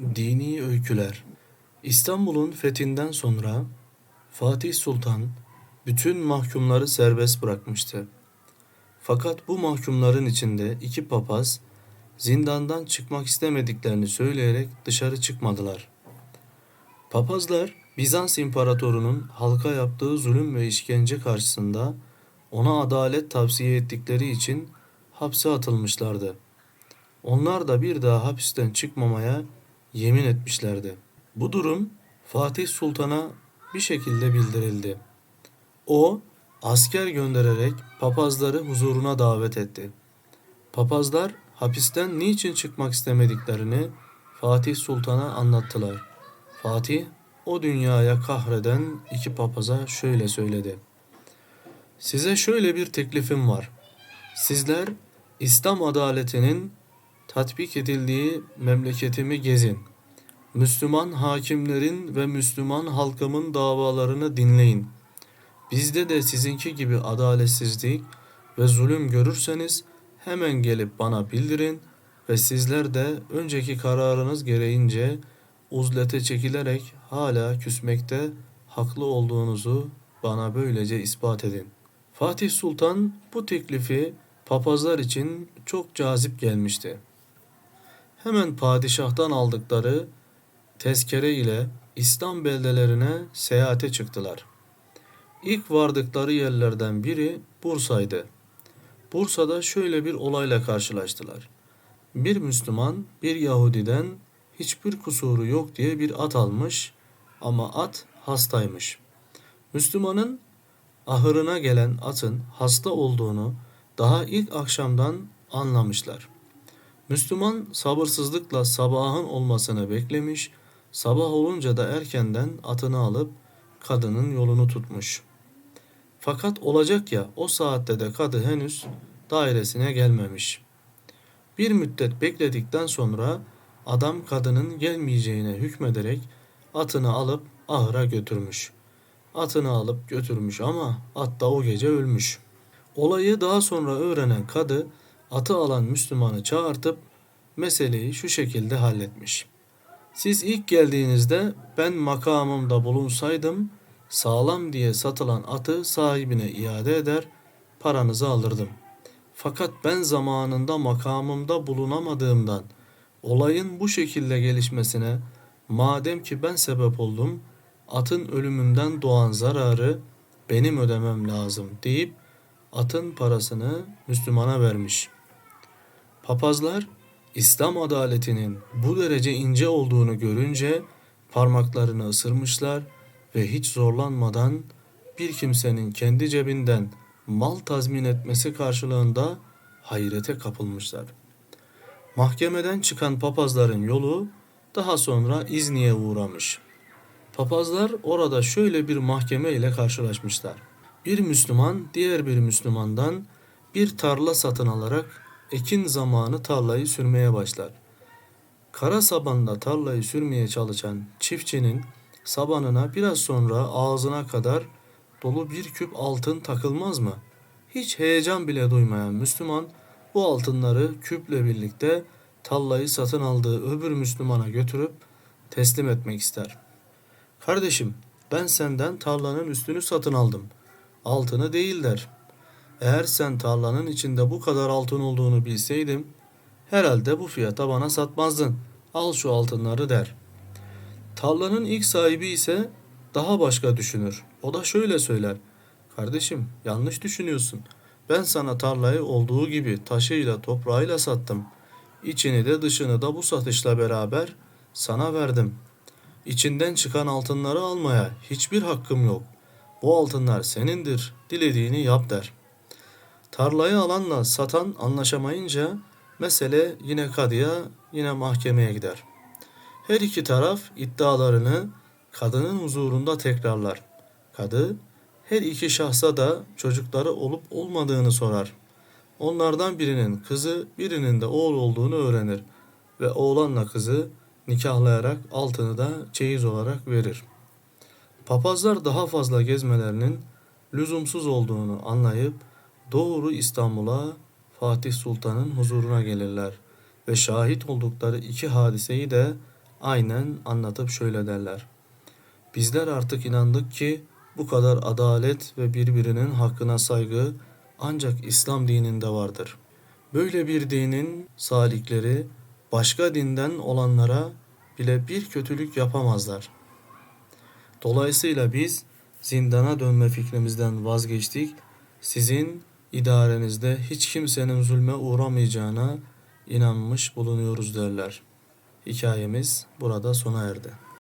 Dini Öyküler İstanbul'un fethinden sonra Fatih Sultan bütün mahkumları serbest bırakmıştı. Fakat bu mahkumların içinde iki papaz zindandan çıkmak istemediklerini söyleyerek dışarı çıkmadılar. Papazlar Bizans İmparatorunun halka yaptığı zulüm ve işkence karşısında ona adalet tavsiye ettikleri için hapse atılmışlardı. Onlar da bir daha hapisten çıkmamaya yemin etmişlerdi. Bu durum Fatih Sultan'a bir şekilde bildirildi. O asker göndererek papazları huzuruna davet etti. Papazlar hapisten niçin çıkmak istemediklerini Fatih Sultan'a anlattılar. Fatih o dünyaya kahreden iki papaza şöyle söyledi. Size şöyle bir teklifim var. Sizler İslam adaletinin tatbik edildiği memleketimi gezin. Müslüman hakimlerin ve Müslüman halkımın davalarını dinleyin. Bizde de sizinki gibi adaletsizlik ve zulüm görürseniz hemen gelip bana bildirin ve sizler de önceki kararınız gereğince uzlete çekilerek hala küsmekte haklı olduğunuzu bana böylece ispat edin. Fatih Sultan bu teklifi papazlar için çok cazip gelmişti. Hemen padişahtan aldıkları tezkere ile İslam beldelerine seyahate çıktılar. İlk vardıkları yerlerden biri Bursa'ydı. Bursa'da şöyle bir olayla karşılaştılar. Bir Müslüman bir Yahudiden hiçbir kusuru yok diye bir at almış ama at hastaymış. Müslümanın ahırına gelen atın hasta olduğunu daha ilk akşamdan anlamışlar. Müslüman sabırsızlıkla sabahın olmasını beklemiş, sabah olunca da erkenden atını alıp kadının yolunu tutmuş. Fakat olacak ya o saatte de kadı henüz dairesine gelmemiş. Bir müddet bekledikten sonra adam kadının gelmeyeceğine hükmederek atını alıp ahıra götürmüş. Atını alıp götürmüş ama at da o gece ölmüş. Olayı daha sonra öğrenen kadı atı alan Müslümanı çağırtıp meseleyi şu şekilde halletmiş. Siz ilk geldiğinizde ben makamımda bulunsaydım sağlam diye satılan atı sahibine iade eder, paranızı alırdım. Fakat ben zamanında makamımda bulunamadığımdan olayın bu şekilde gelişmesine madem ki ben sebep oldum, atın ölümünden doğan zararı benim ödemem lazım deyip atın parasını Müslümana vermiş. Papazlar İslam adaletinin bu derece ince olduğunu görünce parmaklarını ısırmışlar ve hiç zorlanmadan bir kimsenin kendi cebinden mal tazmin etmesi karşılığında hayrete kapılmışlar. Mahkemeden çıkan papazların yolu daha sonra İzni'ye uğramış. Papazlar orada şöyle bir mahkeme ile karşılaşmışlar. Bir Müslüman diğer bir Müslümandan bir tarla satın alarak ekin zamanı tarlayı sürmeye başlar. Kara sabanla tarlayı sürmeye çalışan çiftçinin sabanına biraz sonra ağzına kadar dolu bir küp altın takılmaz mı? Hiç heyecan bile duymayan Müslüman bu altınları küple birlikte tallayı satın aldığı öbür Müslümana götürüp teslim etmek ister. Kardeşim ben senden tarlanın üstünü satın aldım. Altını değil der. Eğer sen tarlanın içinde bu kadar altın olduğunu bilseydim herhalde bu fiyata bana satmazdın. Al şu altınları der. Tarlanın ilk sahibi ise daha başka düşünür. O da şöyle söyler. Kardeşim yanlış düşünüyorsun. Ben sana tarlayı olduğu gibi taşıyla toprağıyla sattım. İçini de dışını da bu satışla beraber sana verdim. İçinden çıkan altınları almaya hiçbir hakkım yok. Bu altınlar senindir, dilediğini yap der. Tarlayı alanla satan anlaşamayınca mesele yine kadıya, yine mahkemeye gider. Her iki taraf iddialarını kadının huzurunda tekrarlar. Kadı her iki şahsa da çocukları olup olmadığını sorar. Onlardan birinin kızı, birinin de oğul olduğunu öğrenir ve oğlanla kızı nikahlayarak altını da çeyiz olarak verir. Papazlar daha fazla gezmelerinin lüzumsuz olduğunu anlayıp doğru İstanbul'a Fatih Sultan'ın huzuruna gelirler ve şahit oldukları iki hadiseyi de aynen anlatıp şöyle derler. Bizler artık inandık ki bu kadar adalet ve birbirinin hakkına saygı ancak İslam dininde vardır. Böyle bir dinin salikleri başka dinden olanlara bile bir kötülük yapamazlar. Dolayısıyla biz zindana dönme fikrimizden vazgeçtik. Sizin idarenizde hiç kimsenin zulme uğramayacağına inanmış bulunuyoruz derler. Hikayemiz burada sona erdi.